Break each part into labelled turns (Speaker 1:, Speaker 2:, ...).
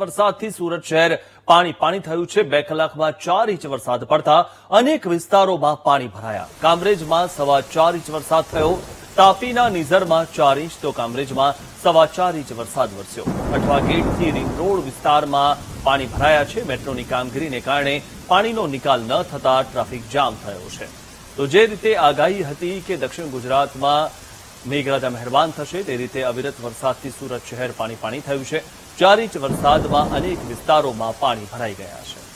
Speaker 1: વરસાદથી સુરત શહેર પાણી પાણી થયું છે. બે કલાકમાં ચાર ઇંચ વરસાદ પડતા અનેક વિસ્તારોમાં પાણી ભરાયા. કામરેજમાં સવા ચાર ઇંચ વરસાદ થયો. તાપીના નિઝરમાં ચાર ઇંચ તો કામરેજમાં સવા ચાર ઇંચ વરસાદ વરસ્યો. અઠવા ગેટથી રિંગ રોડ વિસ્તારમાં પાણી ભરાયા છે. મેટ્રોની કામગીરીને કારણે પાણીનો નિકાલ ન થતા ટ્રાફિક જામ થયો છે. તો જે રીતે આગાહી હતી કે દક્ષિણ ગુજરાતમાં મેઘરાજા મહેરબાન થશે. તે રીતે અવિરત વરસાદથી સુરત શહેર પાણી પાણી થયું છે. ચાર ઇંચ વરસાદમાં અનેક વિસ્તારોમાં પાણી ભરાઈ ગયા છે.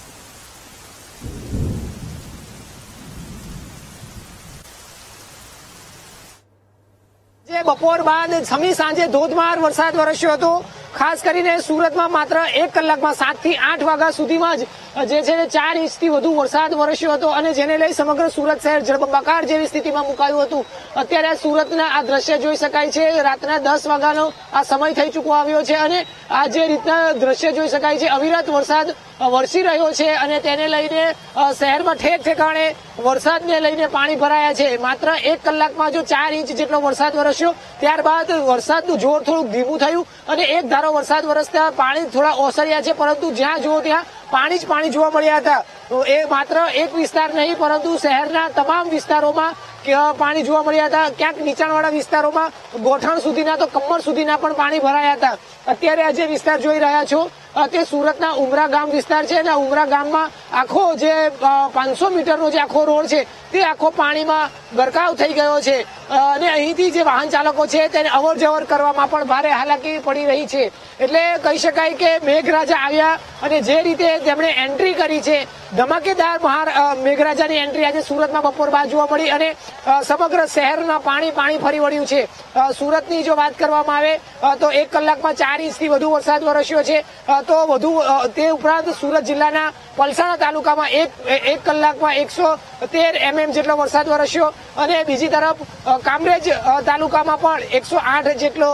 Speaker 2: બપોર બાદ સમી સાંજે ધોધમાર વરસાદ વરસ્યો હતો. ખાસ કરીને સુરતમાં માત્ર એક કલાકમાં સાતથી આઠ વાગ્યા સુધીમાં જ જે છે ચાર ઇંચથી વધુ વરસાદ વરસ્યો હતો અને જેને લઈ સમગ્ર સુરત શહેર જળબંબાકાર જેવી સ્થિતિમાં મુકાયું હતું. અત્યારે સુરતના આ દ્રશ્ય જોઈ શકાય છે. રાતના દસ વાગ્યાનો આ સમય થઈ ચૂકવો આવ્યો છે અને આ જે રીતના દ્રશ્ય જોઈ શકાય છે, અવિરત વરસાદ વરસી રહ્યો છે અને તેને લઈને શહેરમાં ઠેક ઠેકાણે વરસાદને લઈને પાણી ભરાયા છે. માત્ર એક કલાકમાં જો ચાર ઇંચ જેટલો વરસાદ વરસ્યો, ત્યારબાદ વરસાદનું જોર થોડુંક ધીમું થયું અને એક ધારો વરસાદ વરસતા પાણી થોડા ઓસર્યા છે, પરંતુ જ્યાં જુઓ ત્યાં પાણી જ પાણી જોવા મળ્યા હતા. એ માત્ર એક વિસ્તાર નહીં, પરંતુ શહેરના તમામ વિસ્તારોમાં પાણી જોવા મળ્યા હતા. ક્યાંક નીચાણવાળા વિસ્તારોમાં ગોઠણ સુધીના તો કમર સુધીના પણ પાણી ભરાયા હતા. અત્યારે આ જે વિસ્તાર જોઈ રહ્યા છો તે સુરતના ઉમરા ગામ વિસ્તાર છે અને ઉમરા ગામમાં આખો જે પાંચસો મીટરનો જે આખો રોડ છે તે આખો પાણીમાં ગરકાવ થઈ ગયો છે. અને અહીંથી જે વાહન ચાલકો છે તેને અવર જવર કરવામાં પણ ભારે હાલાકી પડી રહી છે. એટલે કહી શકાય કે મેઘરાજા આવ્યા અને જે રીતે તેમણે એન્ટ્રી કરી છે, ધમાકેદાર મહાર મેઘરાજાની એન્ટ્રી આજે સુરતમાં બપોર બાદ જોવા મળી અને સમગ્ર શહેરમાં પાણી પાણી ફરી વળ્યું છે. સુરતની જો વાત કરવામાં આવે તો એક કલાકમાં ચાર ઇંચથી વધુ વરસાદ વરસ્યો છે. તો વધુ તે ઉપરાંત સુરત જિલ્લાના પલસાણા તાલુકામાં એક એક કલાકમાં એકસો તેર એમએમ જેટલો વરસાદ વરસ્યો અને બીજી તરફ કામરેજ તાલુકામાં પણ એકસો આઠ જેટલો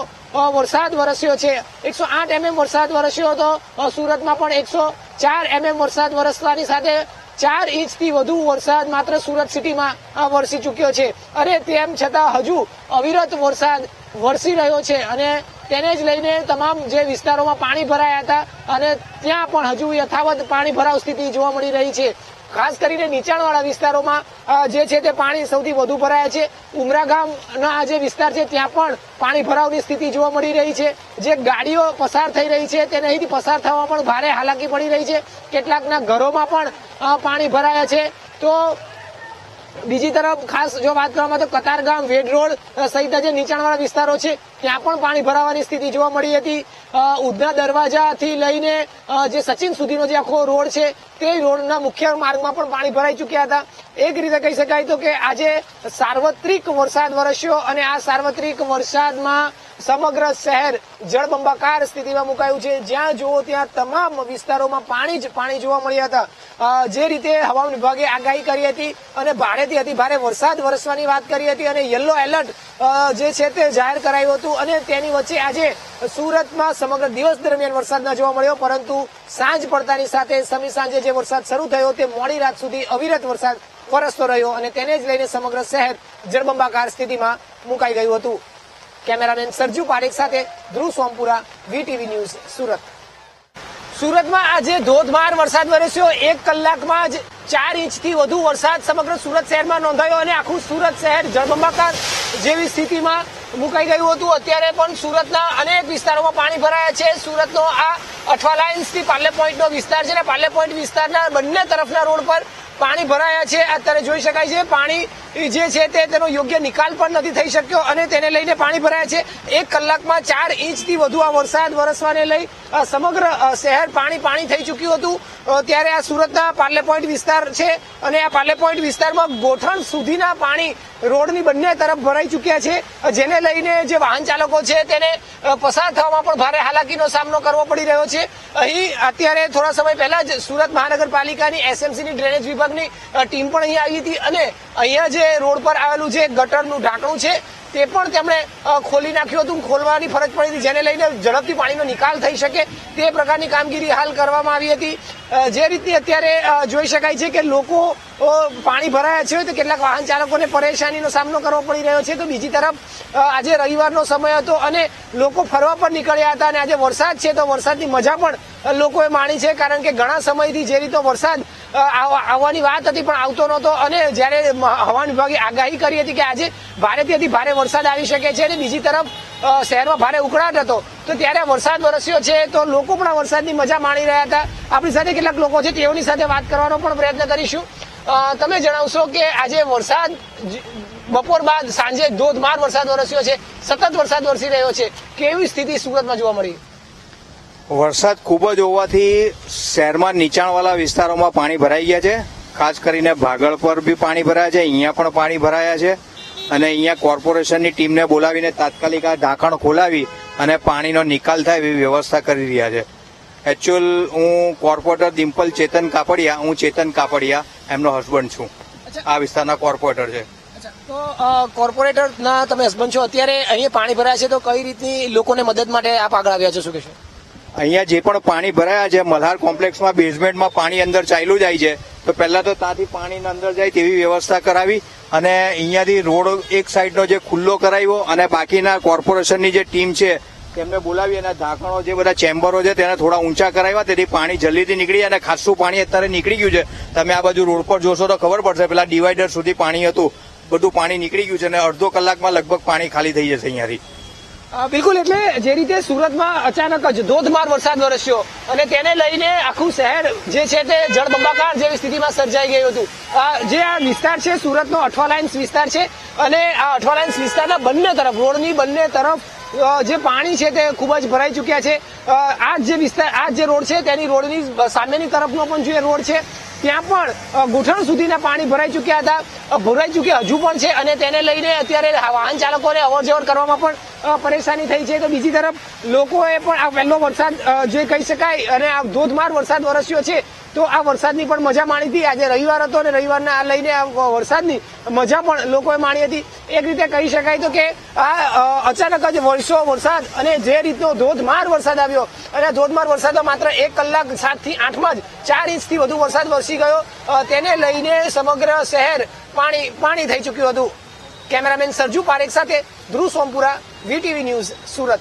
Speaker 2: વરસાદ વરસ્યો છે. એકસો આઠ એમએમ વરસાદ વરસ્યો હતો. સુરતમાં પણ એકસો ચાર એમએમ વરસાદ વરસવાની સાથે ચાર ઇંચથી વધુ વરસાદ માત્ર સુરત સિટીમાં વરસી ચૂક્યો છે. અને તેમ છતાં હજુ અવિરત વરસાદ વરસી રહ્યો છે અને તેને જ લઈને તમામ જે વિસ્તારોમાં પાણી ભરાયા હતા અને ત્યાં પણ હજુ યથાવત પાણી ભરાવ સ્થિતિ જોવા મળી રહી છે. ખાસ કરીને નીચાણવાળા વિસ્તારોમાં જે છે તે પાણી સૌથી વધુ ભરાયા છે. ઉમરા ગામના જે વિસ્તાર છે, ત્યાં પણ પાણી ભરાવની સ્થિતિ જોવા મળી રહી છે. જે ગાડીઓ પસાર થઈ રહી છે, તેને અહીંથી પસાર થવામાં પણ ભારે હાલાકી પડી રહી છે. કેટલાકના ઘરોમાં પણ પાણી ભરાયા છે. તો બીજી તરફ ખાસ જો વાત કરવામાં તો કતારગામ વેડ રોડ સહિત જે નીચાણવાળા વિસ્તારો છે, ત્યાં પણ પાણી ભરાવાની સ્થિતિ જોવા મળી હતી. ઉધના દરવાજાથી લઈને જે સચિન સુધીનો જે આખો રોડ છે, તે રોડના મુખ્ય માર્ગમાં પણ પાણી ભરાઈ ચૂક્યા હતા. એક રીતે કહી શકાય તો કે આજે સાર્વત્રિક વરસાદ વરસ્યો અને આ સાર્વત્રિક વરસાદમાં સમગ્ર શહેર જળબંબાકાર સ્થિતિમાં મુકાયું છે. જ્યાં જુઓ ત્યાં તમામ વિસ્તારોમાં પાણી જ પાણી જોવા મળ્યા હતા. જે રીતે હવામાન વિભાગે આગાહી કરી હતી અને ભારેથી અતિ ભારે વરસાદ વરસવાની વાત કરી હતી અને યલો એલર્ટ જે છે તે જાહેર કરાયું હતું અને તેની વચ્ચે આજે સુરતમાં સમગ્ર દિવસ દરમિયાન વરસાદ ન જોવા મળ્યો, પરંતુ સાંજ પડતાની સાથે સમી સાંજે જે વરસાદ શરૂ થયો તે મોડી રાત સુધી અવિરત વરસાદ વરસતો રહ્યો અને તેને જ લઈને સમગ્ર શહેર જળબંબાકાર સ્થિતિમાં મુકાઈ ગયું હતું. કેમેરામેન સરજુ પારેખ સાથે ધ્રુવ સોમપુરા, વીટીવી ન્યૂઝ, સુરત. સુરતમાં આજે ધોધમાર વરસાદ વરસ્યો. એક કલાકમાં જ ચાર ઇંચથી વધુ વરસાદ સમગ્ર સુરત શહેરમાં નોંધાયો અને આખું સુરત શહેર જળબંબાકાર જેવી સ્થિતિમાં મુકાઈ ગયું હતું. અત્યારે પણ સુરતના અનેક વિસ્તારોમાં પાણી ભરાયા છે. સુરતનો આ અઠવા લાઇન્સથી પાર્લે પોઈન્ટનો વિસ્તાર છે અને પાર્લે પોઈન્ટ વિસ્તારના બંને તરફના રોડ પર પાણી ભરાયા છે. અત્યારે જોઈ શકાય છે, પાણી જે છે તે તેનો યોગ્ય નિકાલ પણ નથી થઈ શક્યો અને તેને લઈને પાણી ભરાયા છે. એક કલાકમાં ચાર ઇંચથી વધુ આ વરસાદ વરસવાને લઈ સમગ્ર શહેર પાણી પાણી થઈ ચૂક્યું હતું. ત્યારે આ સુરતના પાર્લે પોઈન્ટ વિસ્તાર છે અને આ પાર્લે પોઈન્ટ વિસ્તારમાં ગોઠણ સુધીના પાણી રોડની બંને તરફ ભરાઈ ચૂક્યા છે. જેને લઈને જે વાહન ચાલકો છે તેને પસાર થવામાં પણ ભારે હાલાકીનો સામનો કરવો પડી રહ્યો છે. અહીં અત્યારે થોડા સમય પહેલા જ સુરત મહાનગરપાલિકાની એસએમસીની ડ્રેનેજ વિભાગની ટીમ પણ અહીં આવી હતી અને અહીંયા જે રોડ પર આવેલું જે ગટરનું ઢાંકણું છે, તે પણ તેમણે ખોલી નાખ્યું હતું. ખોલવાની ફરજ પડી હતી, જેને લઈને ઝડપથી પાણીનો નિકાલ થઈ શકે તે પ્રકારની કામગીરી હાલ કરવામાં આવી હતી. જે રીતની અત્યારે જોઈ શકાય છે કે લોકો પાણી ભરાયા છે, તો કેટલાક વાહન ચાલકોને પરેશાનીનો સામનો કરવો પડી રહ્યો છે. તો બીજી તરફ આજે રવિવારનો સમય હતો અને લોકો ફરવા પણ નીકળ્યા હતા અને આજે વરસાદ છે, તો વરસાદની મજા પણ લોકોએ માણી છે. કારણ કે ઘણા સમયથી જે રીતે વરસાદ આવવાની વાત હતી, પણ આવતો નહોતો. અને જ્યારે હવામાન વિભાગે આગાહી કરી હતી કે આજે ભારેથી ભારે વરસાદ આવી શકે છે અને બીજી તરફ શહેરમાં ભારે ઉકળાટ હતો, તો ત્યારે વરસાદ વરસ્યો છે તો લોકો પણ આ વરસાદની મજા માણી રહ્યા હતા. આપણી સાથે કેટલાક લોકો છે, તેઓની સાથે વાત કરવાનો પણ પ્રયત્ન કરીશું. તમે જણાવશો કે આજે વરસાદ બપોર બાદ સાંજે ધોધમાર વરસાદ વરસ્યો છે, સતત વરસાદ વરસી રહ્યો છે. કેવી સ્થિતિ સુરતમાં જોવા મળી?
Speaker 3: વરસાદ ખૂબ જ હોવાથી શહેરમાં નીચાણવાળા વિસ્તારોમાં પાણી ભરાઈ ગયા છે. ખાસ કરીને ભાગળ પર બી પાણી ભરાયા છે. અહીંયા પણ પાણી ભરાયા છે. અને અહીંયા કોર્પોરેશનની ટીમને બોલાવીને તાત્કાલિક આ ઢાંકણ ખોલાવી અને પાણીનો નિકાલ થાય એવી વ્યવસ્થા કરી રહ્યા છે. એકચ્યુઅલ હું કોર્પોરેટર ડિમ્પલ ચેતન કાપડિયા હું ચેતન કાપડિયા એમનો હસબન્ડ છું. આ વિસ્તારના કોર્પોરેટર છે.
Speaker 2: તો કોર્પોરેટર કોર્પોરેટરના તમે હસબન્ડ છો. અત્યારે અહીંયા પાણી ભરાય છે તો કઈ રીતની લોકોને મદદ માટે આપ આગળ આવ્યા છો? શું કહેશો?
Speaker 3: અહીંયા જે પણ પાણી ભરાયા છે, મલ્હાર કોમ્પ્લેક્સમાં, બેઝમેન્ટમાં પાણી અંદર ચાલ્યું જાય છે, તો પહેલા તો ત્યાંથી પાણી અંદર જાય તેવી વ્યવસ્થા કરાવી અને અહીંયાથી રોડ એક સાઈડનો જે ખુલ્લો કરાવ્યો અને બાકીના કોર્પોરેશનની જે ટીમ છે, તેમને બોલાવી અને ઢાંકણો જે બધા ચેમ્બરો છે, તેને થોડા ઊંચા કરાવ્યા, તેથી પાણી જલ્દીથી નીકળી અને ખાસું પાણી અત્યારે નીકળી ગયું છે. તમે આ બાજુ રોડ પર જોશો તો ખબર પડશે, પેલા ડિવાઈડર સુધી પાણી હતું, બધું પાણી નીકળી ગયું છે અને અડધો કલાકમાં લગભગ પાણી ખાલી થઈ જશે અહીંયાથી.
Speaker 2: બિલકુલ એટલે જે રીતે સુરતમાં અચાનક જ ધોધમાર વરસાદ વરસ્યો અને તેને લઈને આખું શહેર જે છે તે જળબંબાકાર જેવી સ્થિતિમાં સર્જાઈ ગયું હતું. જે આ વિસ્તાર છે સુરતનો અઠવાલાઇન્સ વિસ્તાર છે અને આ અઠવાલાઇન્સ વિસ્તારના બંને તરફ, રોડની બંને તરફ જે પાણી છે તે ખૂબ જ ભરાઈ ચૂક્યા છે. આ જે વિસ્તાર, આ જે રોડ છે તેની રોડની સામેની તરફનો પણ જે રોડ છે, ત્યાં પણ ઘૂંટણ સુધીના પાણી ભરાઈ ચૂક્યા હતા. ભરાઈ ચૂક્યા. હજુ પણ છે અને તેને લઈને અત્યારે વાહન ચાલકોને અવર જવર કરવામાં પણ પરેશાની થઈ છે. તો બીજી તરફ લોકોએ પણ આ પહેલો વરસાદ જે કહી શકાય, અને આ ધોધમાર વરસાદ વરસ્યો છે, તો આ વરસાદની પણ મજા માણી હતી. આજે રવિવાર હતો અને રવિવારના આ લઈને આ વરસાદની મજા પણ લોકોએ માણી હતી. એક રીતે કહી શકાય તો કે આ અચાનક જ વરસ્યો વરસાદ અને જે રીતનો ધોધમાર વરસાદ આવ્યો, અને ધોધમાર વરસાદમાં માત્ર એક કલાક સાતથી આઠમાં જ ચાર ઇંચથી વધુ વરસાદ વરસી ગયો. તેને લઈને સમગ્ર શહેર પાણી પાણી થઈ ચૂક્યું હતું. કેમેરામેન સરજુ પારેખ સાથે ધ્રુવ સોમપુરા વીટીવી ન્યૂઝ સુરત.